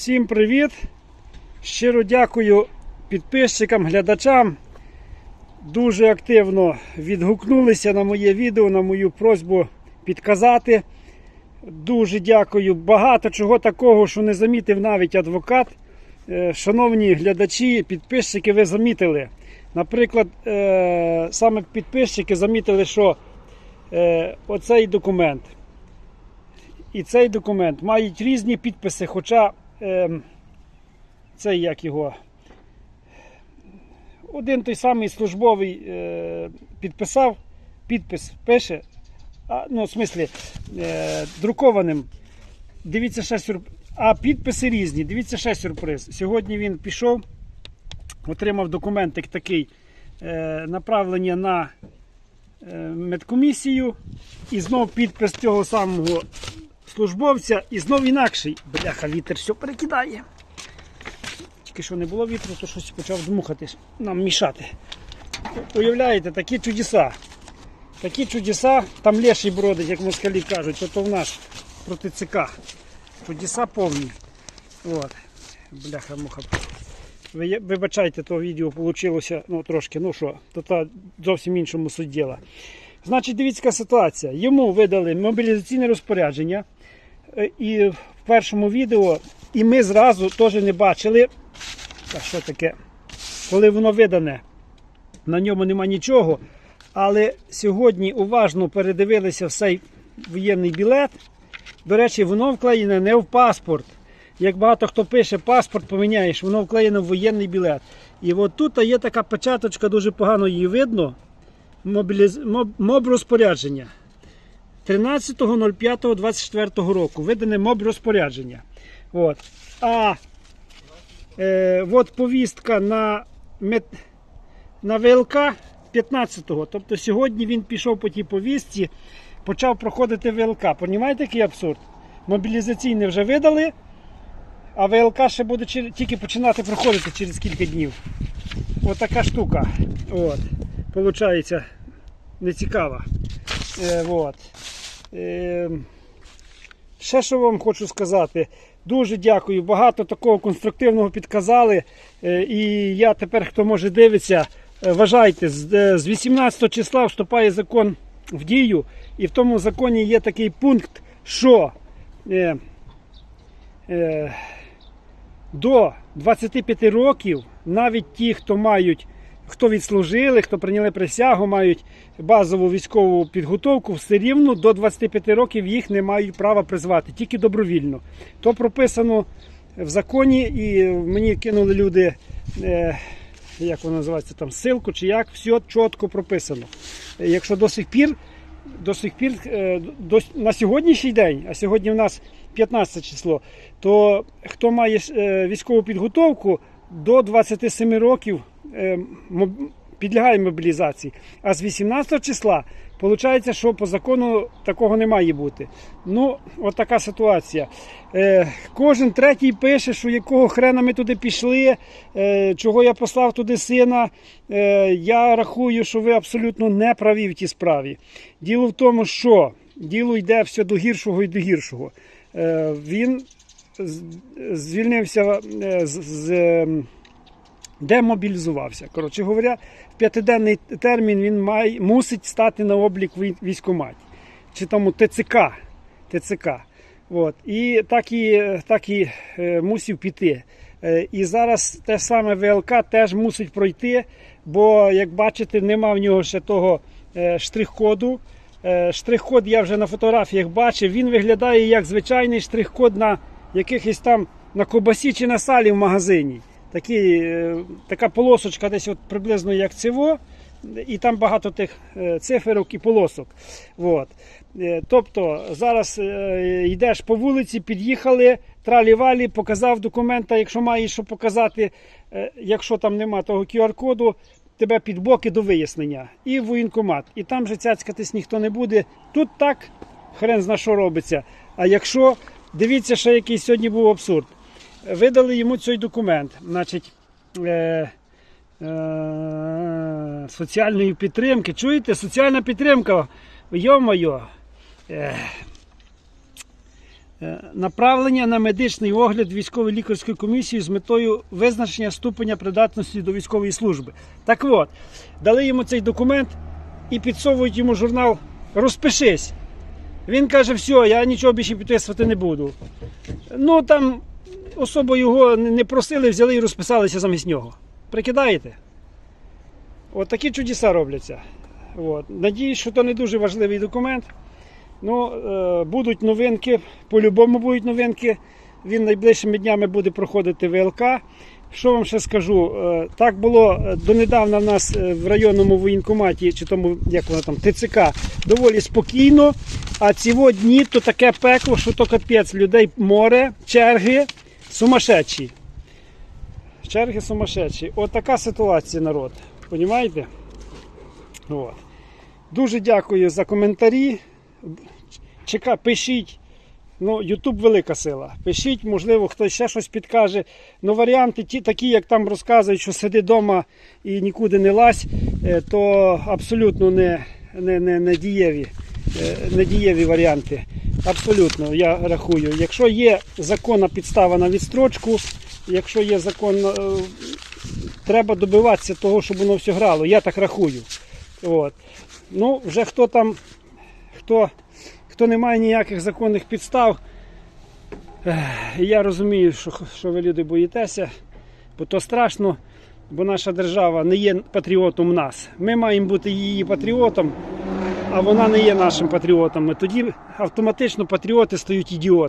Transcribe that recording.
Всім привіт! Щиро дякую підписчикам, глядачам. Дуже активно відгукнулися на моє відео, на мою просьбу підказати. Дуже дякую. Багато чого такого, що не замітив навіть адвокат. Е, Шановні глядачі, підписчики, ви замітили. Наприклад, е, саме підписчики замітили, що е, оцей документ і цей документ мають різні підписи, хоча ем, цей як його. Один той самий службовий е, підписав, підпис пише, а, ну, в смислі, е, друкованим. Дивіться ще сюрприз. А підписи різні. Дивіться ще сюрприз. Сьогодні він пішов, отримав документик такий е, направлення на е, медкомісію. І знов підпис цього самого службовця і знов інакший. Бляха, вітер все перекидає. Тільки що не було вітру, то щось почав дмухати, нам мішати. Уявляєте, такі чудеса. Такі чудеса, там леший бродить, як москалі кажуть, то, то в нас проти ЦК. Чудеса повні. От. Бляха муха. Ви- Вибачайте, то відео вийшло ну, трошки, ну що, то та зовсім іншому суть діла. Значить, дивіться ситуація. Йому видали мобілізаційне розпорядження. Е, І в першому відео, і ми зразу теж не бачили, що таке, коли воно видане, на ньому нема нічого. Але сьогодні уважно передивилися цей воєнний білет. До речі, воно вклеєне не в паспорт. Як багато хто пише, паспорт поміняєш, воно вклеєне в воєнний білет. І от тут є така печаточка, дуже погано її видно. Моб розпорядження. 13.05.24 року видане моб розпорядження. От. А е, от повістка на, мет... на ВЛК 15-го. Тобто сьогодні він пішов по тій повістці, почав проходити ВЛК. Понімаєте, який абсурд? Мобілізаційне вже видали, а ВЛК ще буде тільки починати проходити через кілька днів. От така штука. От. Получається нецікава. Е, от. Е, ще що вам хочу сказати. Дуже дякую. Багато такого конструктивного підказали. Е, і я тепер, хто може дивиться, е, вважайте, з, е, 18 числа вступає закон в дію, і в тому законі є такий пункт, що е, е, до 25 років навіть ті, хто мають, хто відслужили, хто прийняли присягу, мають базову військову підготовку, все рівно до 25 років їх не мають права призвати, тільки добровільно. То прописано в законі, і мені кинули люди, е, як воно називається, там ссылку чи як, все чітко прописано. Якщо до сих пір до сих пір е, до, на сьогоднішній день, а сьогодні в нас 15 число, то хто має е, військову підготовку до 27 років підлягає мобілізації. А з 18 числа виходить, що по закону такого не має бути. Ну, от така ситуація. Е, кожен третій пише, що якого хрена ми туди пішли, е, чого я послав туди сина. Е, я рахую, що ви абсолютно не праві в тій справі. Діло в тому, що діло йде все до гіршого і до гіршого. Е, він звільнився е, з. Ем, демобілізувався. Коротше говоря, в п'ятиденний термін він має, мусить стати на облік військкоматі. Чи тому ТЦК. ТЦК. От. І так і, так і е, мусив піти. Е, і зараз те саме ВЛК теж мусить пройти, бо, як бачите, нема в нього ще того е, штрих-коду. Е, штрих-код я вже на фотографіях бачив. Він виглядає як звичайний штрих-код на якихось там на кобасі чи на салі в магазині. Такі, е, така полосочка десь от приблизно як циво, і там багато тих е, циферок і полосок. От. Е, Тобто зараз йдеш по вулиці, під'їхали, тралі-валі, показав документа, якщо маєш що показати, якщо там нема того QR-коду, тебе під боки до вияснення. І в воєнкомат. І там же цяцькатись ніхто не буде. Тут так хрен зна що робиться. А якщо дивіться, ще який сьогодні був абсурд. Видали йому цей документ, значить, е, е, соціальної підтримки. Чуєте, соціальна підтримка, йо-моє. Е, Е, Направлення на медичний огляд військової лікарської комісії з метою визначення ступеня придатності до військової служби. Так от, дали йому цей документ і підсовують йому журнал Розпишись. Він каже, все, я нічого більше підписувати не буду. Ну там особо його не просили, взяли і розписалися замість нього. Прикидаєте? От такі чудеса робляться. От. Надіюсь, що то не дуже важливий документ. Ну, е, будуть новинки, по-любому будуть новинки. Він найближчими днями буде проходити ВЛК. Що вам ще скажу? Е, так було е, донедавна в нас е, в районному воєнкоматі, чи тому, як воно там, ТЦК, доволі спокійно. А ці дні то таке пекло, що то капець, людей море, черги сумасшедші. Черги сумасшедші. От така ситуація, народ. Понімаєте? От. Дуже дякую за коментарі. Чека, пишіть. Ну, Ютуб велика сила. Пишіть, можливо, хтось ще щось підкаже. Ну, варіанти, ті, такі, як там розказують, що сиди вдома і нікуди не лазь, е, то абсолютно не, не, не, не, дієві, е, не дієві варіанти. Абсолютно, я рахую. Якщо є законна підстава на відстрочку, якщо є закон, е, треба добиватися того, щоб воно все грало. Я так рахую. От. Ну, вже хто там, хто, хто не має ніяких законних підстав, я розумію, що, що ви люди боїтеся, бо то страшно, бо наша держава не є патріотом нас. Ми маємо бути її патріотом, а вона не є нашим патріотом. Тоді автоматично патріоти стають ідіотами.